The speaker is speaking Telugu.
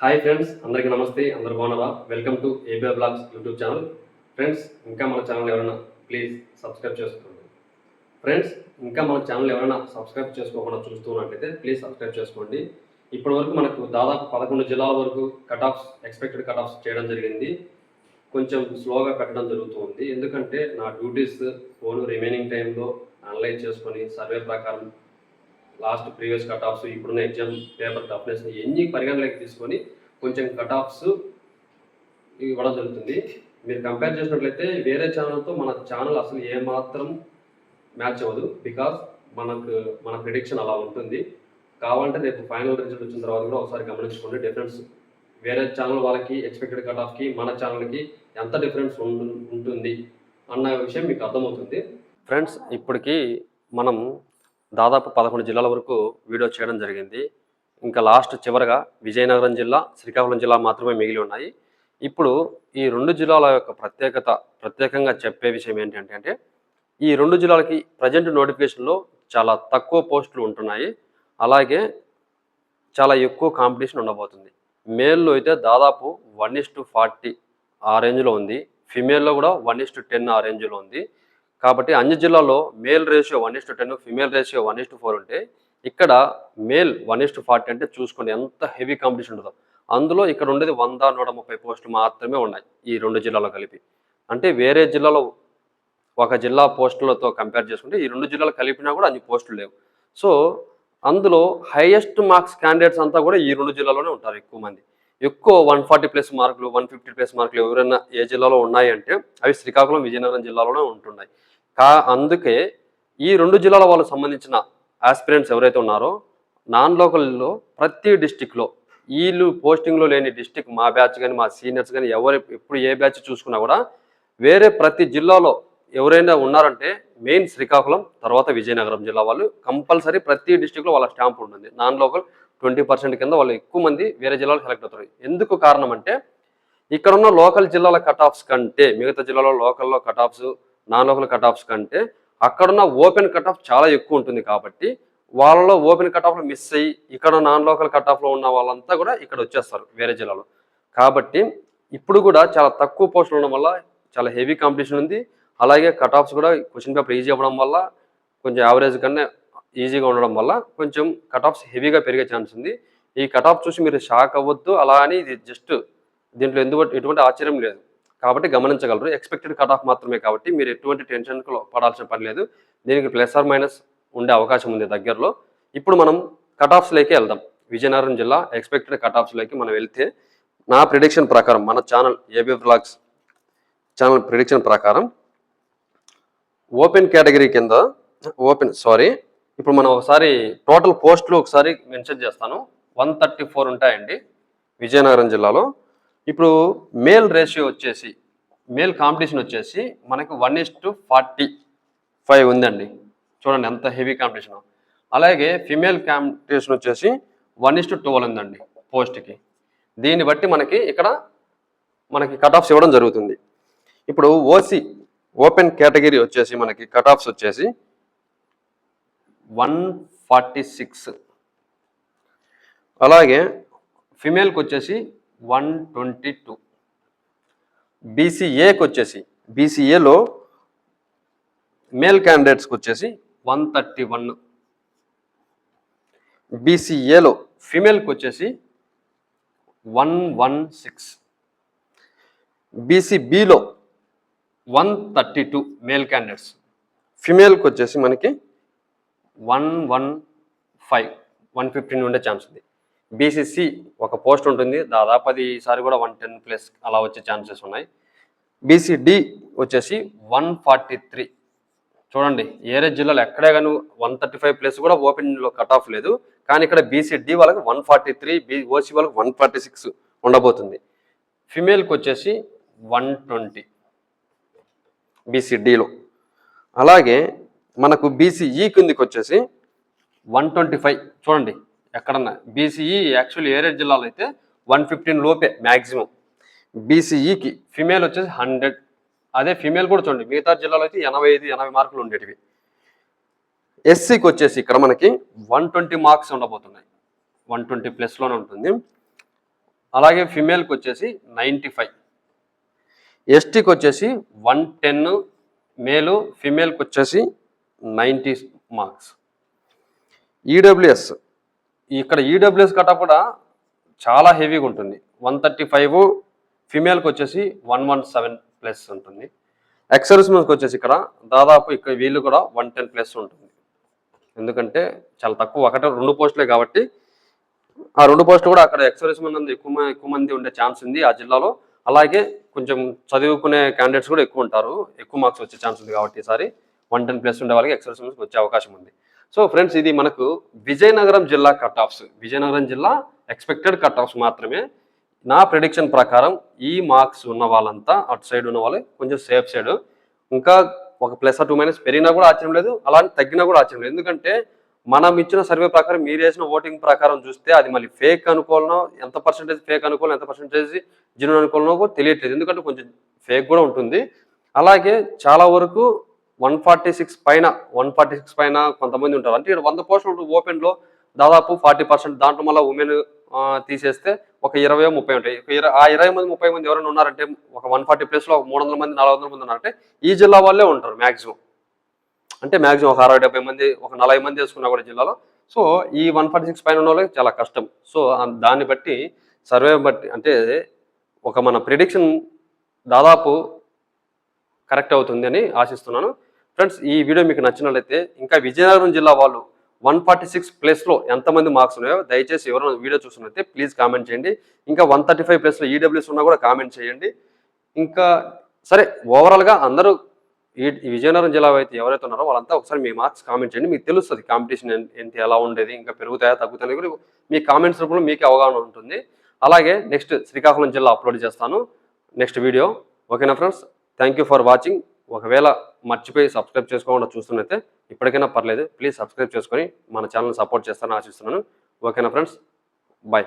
హాయ్ ఫ్రెండ్స్ అందరికీ నమస్తే అందరు బాగున్నారా? Welcome to ABR blogs YouTube channel friends ఇంకా మన ఛానల్ ఎవరైనా ప్లీజ్ సబ్స్క్రైబ్ చేసుకోండి. ఫ్రెండ్స్ ఇంకా మన ఛానల్ ఎవరైనా సబ్స్క్రైబ్ చేసుకోకుండా చూస్తున్నట్లయితే ప్లీజ్ సబ్స్క్రైబ్ చేసుకోండి. ఇప్పటి వరకు మనకు దాదాపు పదకొండు జిల్లాల వరకు cut offs expected cut offs చేయడం జరిగింది. కొంచెం స్లోగా పెట్టడం జరుగుతుంది. ఎందుకంటే నా డ్యూటీస్ ఫోన్ రిమైనింగ్ టైంలో అనలైజ్ చేసుకొని సర్వే ప్రకారం లాస్ట్ ప్రీవియస్ కట్ ఆఫ్స్ ఇప్పుడున్న ఎగ్జామ్ పేపర్ టఫ్నెస్ ఎన్ని పరిగణలోకి తీసుకొని కొంచెం కట్ ఆఫ్స్ ఇవ్వడం జరుగుతుంది. మీరు కంపేర్ చేసినట్లయితే వేరే ఛానల్తో మన ఛానల్ అసలు ఏమాత్రం మ్యాచ్ అవ్వదు. బికాస్ మనకు మన ప్రిడిక్షన్ అలా ఉంటుంది. కావాలంటే రేపు ఫైనల్ రిజల్ట్ వచ్చిన తర్వాత కూడా ఒకసారి గమనించుకోండి. డిఫరెన్స్ వేరే ఛానల్ వాళ్ళకి ఎక్స్పెక్టెడ్ కట్ ఆఫ్కి మన ఛానల్కి ఎంత డిఫరెన్స్ ఉంటుంది అన్న విషయం మీకు అర్థమవుతుంది. ఫ్రెండ్స్ ఇప్పటికీ మనం దాదాపు పదకొండు జిల్లాల వరకు వీడియో చేయడం జరిగింది. ఇంకా లాస్ట్ చివరగా విజయనగరం జిల్లా శ్రీకాకుళం జిల్లా మాత్రమే మిగిలి ఉన్నాయి. ఇప్పుడు ఈ రెండు జిల్లాల యొక్క ప్రత్యేకత ప్రత్యేకంగా చెప్పే విషయం ఏంటంటే అంటే ఈ రెండు జిల్లాలకి ప్రజెంట్ నోటిఫికేషన్లో చాలా తక్కువ పోస్టులు ఉంటున్నాయి. అలాగే చాలా ఎక్కువ కాంపిటీషన్ ఉండబోతుంది. మేల్లో అయితే దాదాపు వన్ ఇస్ టు ఫార్టీ ఆ రేంజ్లో ఉంది. ఫిమేల్లో కూడా వన్ ఇస్ టు టెన్ ఆ రేంజ్లో ఉంది. కాబట్టి అన్ని జిల్లాల్లో male ratio one is to ten female ratio one is to four ఉంటే ఇక్కడ male one is to forty అంటే చూసుకోండి ఎంత హెవీ కాంపిటీషన్ ఉంటుందో. అందులో ఇక్కడ ఉండేది వంద నూట ముప్పై పోస్టులు మాత్రమే ఉన్నాయి ఈ రెండు జిల్లాలో కలిపి. అంటే వేరే జిల్లాలో ఒక జిల్లా పోస్టులతో కంపేర్ చేసుకుంటే ఈ రెండు జిల్లాలు కలిపినా కూడా అన్ని పోస్టులు లేవు. సో అందులో హైయెస్ట్ మార్క్స్ క్యాండిడేట్స్ అంతా కూడా ఈ రెండు జిల్లాలోనే ఉంటారు ఎక్కువ మంది. ఎక్కువ వన్ ఫార్టీ ప్లస్ మార్కులు వన్ ఫిఫ్టీ ప్లస్ మార్కులు ఎవరైనా ఏ జిల్లాలో ఉన్నాయంటే అవి శ్రీకాకుళం విజయనగరం జిల్లాలోనే ఉంటున్నాయి. కా అందుకే ఈ రెండు జిల్లాల వాళ్ళకు సంబంధించిన ఆస్పిరెంట్స్ ఎవరైతే ఉన్నారో నాన్ లోకల్లో ప్రతి డిస్టిక్లో వీళ్ళు పోస్టింగ్లో లేని డిస్టిక్ మా బ్యాచ్ కానీ మా సీనియర్స్ కానీ ఎవరు ఎప్పుడు ఏ బ్యాచ్ చూసుకున్నా కూడా వేరే ప్రతి జిల్లాలో ఎవరైనా ఉన్నారంటే మెయిన్ శ్రీకాకుళం తర్వాత విజయనగరం జిల్లా వాళ్ళు కంపల్సరీ ప్రతి డిస్టిక్లో వాళ్ళ స్టాంప్ ఉంటుంది. నాన్ లోకల్ ట్వంటీ పర్సెంట్ కింద వాళ్ళు ఎక్కువ మంది వేరే జిల్లాలు సెలెక్ట్ అవుతారు. ఎందుకు కారణం అంటే ఇక్కడ ఉన్న లోకల్ జిల్లాల కట్ ఆఫ్స్ కంటే మిగతా జిల్లాలో లోకల్లో cut offs non local cut offs కంటే అక్కడున్న ఓపెన్ కట్ ఆఫ్ చాలా ఎక్కువ ఉంటుంది కాబట్టి వాళ్ళలో ఓపెన్ కట్ ఆఫ్లో మిస్ అయ్యి ఇక్కడ నాన్ లోకల్ కట్ ఆఫ్లో ఉన్న వాళ్ళంతా కూడా ఇక్కడ వచ్చేస్తారు వేరే జిల్లాలో. కాబట్టి ఇప్పుడు కూడా చాలా తక్కువ పోస్టులు ఉండడం వల్ల చాలా హెవీ కాంపిటీషన్ ఉంది. అలాగే కట్ ఆఫ్స్ కూడా క్వశ్చన్ పేపర్ ఈజీ అవ్వడం వల్ల కొంచెం యావరేజ్ కన్నా ఈజీగా ఉండడం వల్ల కొంచెం కటాఫ్స్ హెవీగా పెరిగే ఛాన్స్ ఉంది. ఈ కటాఫ్ చూసి మీరు షాక్ అవ్వద్దు అలా అని ఇది జస్ట్ దీంట్లో ఎందుకు ఎటువంటి ఆశ్చర్యం లేదు. కాబట్టి గమనించగలరు. ఎక్స్పెక్టెడ్ కటాఫ్ మాత్రమే కాబట్టి మీరు ఎటువంటి టెన్షన్కు పడాల్సిన పని లేదు. దీనికి ప్లస్ ఆర్ మైనస్ ఉండే అవకాశం ఉంది దగ్గరలో. ఇప్పుడు మనం కటాఫ్స్లోకి వెళ్దాం. విజయనగరం జిల్లా ఎక్స్పెక్టెడ్ కటాఫ్స్లోకి మనం వెళ్తే నా ప్రిడిక్షన్ ప్రకారం మన channel AB blogs channel prediction ప్రకారం ఓపెన్ కేటగిరీ కింద ఓపెన్ సారీ ఇప్పుడు మనం ఒకసారి టోటల్ పోస్టులు ఒకసారి మెన్షన్ చేస్తాను. వన్ థర్టీ ఫోర్ ఉంటాయండి విజయనగరం జిల్లాలో. ఇప్పుడు మేల్ రేషియో వచ్చేసి మేల్ కాంపిటీషన్ వచ్చేసి మనకి one is to forty five ఉందండి. చూడండి ఎంత హెవీ కాంపిటీషన్. అలాగే ఫిమేల్ కాంపిటీషన్ వచ్చేసి వన్ ఇస్ టు ట్వెల్వ్ ఉందండి పోస్ట్కి. దీన్ని బట్టి మనకి ఇక్కడ మనకి కట్ ఆఫ్స్ ఇవ్వడం జరుగుతుంది. ఇప్పుడు ఓసీ ఓపెన్ కేటగిరీ వచ్చేసి మనకి కట్ ఆఫ్స్ వచ్చేసి వన్ ఫార్టీ సిక్స్. అలాగే ఫిమేల్కి వచ్చేసి వన్ ట్వంటీ టూ. బీసీఏకి వచ్చేసి బీసీఏలో మేల్ క్యాండిడేట్స్కి వచ్చేసి వన్ థర్టీ వన్. బీసీఏలో ఫిమేల్కి వచ్చేసి one one six. బీసీబీలో one thirty two male candidates. ఫిమేల్కి వచ్చేసి మనకి one one five one fifteen ఉండే ఛాన్స్ ఉంది. బీసీసీ ఒక పోస్ట్ ఉంటుంది. దాదాపు అది ఈసారి కూడా వన్ టెన్ ప్లస్ అలా వచ్చే ఛాన్సెస్ ఉన్నాయి. బీసీడి వచ్చేసి వన్ ఫార్టీ త్రీ. చూడండి ఏరే జిల్లాలో ఎక్కడే కానీ వన్ థర్టీ ఫైవ్ ప్లస్ కూడా ఓపెన్లో కట్ ఆఫ్ లేదు. కానీ ఇక్కడ బీసీడి వాళ్ళకి one forty three B OC వాళ్ళకి వన్ ఫార్టీ సిక్స్ ఉండబోతుంది. ఫిమేల్కి వచ్చేసి వన్ ట్వంటీ బీసీడీలో అలాగే మనకు బీసీఈ కిందికి వచ్చేసి వన్ ట్వంటీ ఫైవ్ చూడండి ఎక్కడన్నా బీసీఈ యాక్చువల్లీ ఏరే జిల్లాలో అయితే వన్ ఫిఫ్టీన్ లోపే మ్యాక్సిమం బీసీఈకి ఫిమేల్ వచ్చేసి హండ్రెడ్ అదే ఫిమేల్ కూడా చూడండి మిగతా జిల్లాలో అయితే ఎనభై ఐదు ఎనభై మార్కులు ఉండేటివి. ఎస్సీకి వచ్చేసి ఇక్కడ మనకి వన్ ట్వంటీ మార్క్స్ ఉండబోతున్నాయి. వన్ ట్వంటీ ప్లస్లోనే ఉంటుంది. అలాగే ఫిమేల్కి వచ్చేసి నైంటీ ఫైవ్ ఎస్టీకి వచ్చేసి వన్ టెన్ మేలు ఫిమేల్కి వచ్చేసి నైంటీ మార్క్స్. ఈడబ్ల్యూఎస్ ఇక్కడ ఈడబ్ల్యూఎస్ కట కూడా చాలా హెవీగా ఉంటుంది. వన్ థర్టీ ఫైవ్ ఫిమేల్కి వచ్చేసి వన్ వన్ సెవెన్ ప్లస్ ఉంటుంది. ఎక్సర్స్మెన్స్కి వచ్చేసి ఇక్కడ దాదాపు ఇక్కడ వీళ్ళు కూడా వన్ టెన్ ప్లస్ ఉంటుంది. ఎందుకంటే చాలా తక్కువ. ఒకటే రెండు పోస్టులే కాబట్టి ఆ రెండు పోస్టులు కూడా అక్కడ ఎక్సర్స్మెన్ అంది ఎక్కువ ఎక్కువ మంది ఉండే ఛాన్స్ ఉంది ఆ జిల్లాలో. అలాగే కొంచెం చదువుకునే క్యాండిడేట్స్ కూడా ఎక్కువ ఉంటారు. ఎక్కువ మార్క్స్ వచ్చే ఛాన్స్ ఉంది కాబట్టి ఈసారి. వన్ టెన్ ప్లస్ ఉండే వాళ్ళకి ఎక్సర్విస్మెన్స్కి వచ్చే అవకాశం ఉంది. సో ఫ్రెండ్స్ ఇది మనకు విజయనగరం జిల్లా కట్ ఆఫ్స్ విజయనగరం జిల్లా ఎక్స్పెక్టెడ్ కట్ ఆఫ్స్ మాత్రమే. నా ప్రిడిక్షన్ ప్రకారం ఈ మార్క్స్ ఉన్న వాళ్ళంతా అటు సైడ్ ఉన్న వాళ్ళు కొంచెం సేఫ్ సైడ్ ఇంకా ఒక ప్లస్ టూ మైనస్ పెరిగినా కూడా ఆశ్చర్యం లేదు అలాంటి తగ్గినా కూడా ఆశ్చర్యం లేదు. ఎందుకంటే మనం ఇచ్చిన సర్వే ప్రకారం మీరు వేసిన ఓటింగ్ ప్రకారం చూస్తే అది మళ్ళీ ఫేక్ అనుకోవాలనో ఎంత పర్సెంటేజ్ ఫేక్ అనుకోవాలి ఎంత పర్సెంటేజ్ జిన్ అనుకోవాలనో కూడా తెలియట్లేదు. ఎందుకంటే కొంచెం ఫేక్ కూడా ఉంటుంది. అలాగే చాలా వరకు వన్ ఫార్టీ సిక్స్ పైన వన్ ఫార్టీ సిక్స్ పైన కొంతమంది ఉంటారు. అంటే ఇక్కడ వంద పోస్టులు ఓపెన్లో దాదాపు ఫార్టీ పర్సెంట్ దాంట్లో మళ్ళీ ఉమెన్ తీసేస్తే ఒక ఇరవై ముప్పై ఉంటాయి. ఆ ఇరవై మంది ముప్పై మంది ఎవరైనా ఉన్నారంటే ఒక వన్ ఫార్టీ ప్లేస్లో ఒక మూడు వందల మంది నాలుగు వందల మంది ఉన్నారంటే ఈ జిల్లా వాళ్ళే ఉంటారు మ్యాక్సిమం అంటే మ్యాక్సిమం ఒక అరవై డెబ్బై మంది ఒక నలభై మంది వేసుకున్నా కూడా జిల్లాలో. సో ఈ వన్ ఫార్టీ సిక్స్ పైన ఉన్న వాళ్ళకి చాలా కష్టం. సో దాన్ని బట్టి సర్వే బట్టి అంటే ఒక మన ప్రిడిక్షన్ దాదాపు కరెక్ట్ అవుతుంది అని ఆశిస్తున్నాను. ఫ్రెండ్స్ ఈ వీడియో మీకు నచ్చినట్లయితే ఇంకా విజయనగరం జిల్లా వాళ్ళు వన్ ఫార్టీ సిక్స్ ప్లేస్లో ఎంతమంది మార్క్స్ ఉన్నాయో దయచేసి ఎవరైనా వీడియో చూస్తున్నట్లయితే ప్లీజ్ కామెంట్ చేయండి. ఇంకా వన్ థర్టీ ఫైవ్ ప్లేస్లో ఈడబ్ల్యూస్ ఉన్నా కూడా కామెంట్ చేయండి. ఇంకా సరే ఓవరాల్గా అందరూ ఈ విజయనగరం జిల్లా అయితే ఎవరైతే ఉన్నారో వాళ్ళంతా ఒకసారి మీ మార్క్స్ కామెంట్ చేయండి. మీకు తెలుస్తుంది కాంపిటీషన్ ఎంత ఎలా ఉండేది ఇంకా పెరుగుతాయా తగ్గుతాయని కూడా మీ కామెంట్స్ రూపంలో మీకు అవగాహన ఉంటుంది. అలాగే నెక్స్ట్ శ్రీకాకుళం జిల్లా అప్లోడ్ చేస్తాను. Next video. ఓకేనా friends? Thank you for watching. ఒకవేళ మర్చిపోయి సబ్స్క్రైబ్ చేసుకోకుండా చూస్తున్నైతే ఇప్పటికైనా పర్లేదు. ప్లీజ్ సబ్స్క్రైబ్ చేసుకొని మన ఛానల్ సపోర్ట్ చేస్తానని ఆశిస్తున్నాను. ఓకేనా ఫ్రెండ్స్? బాయ్.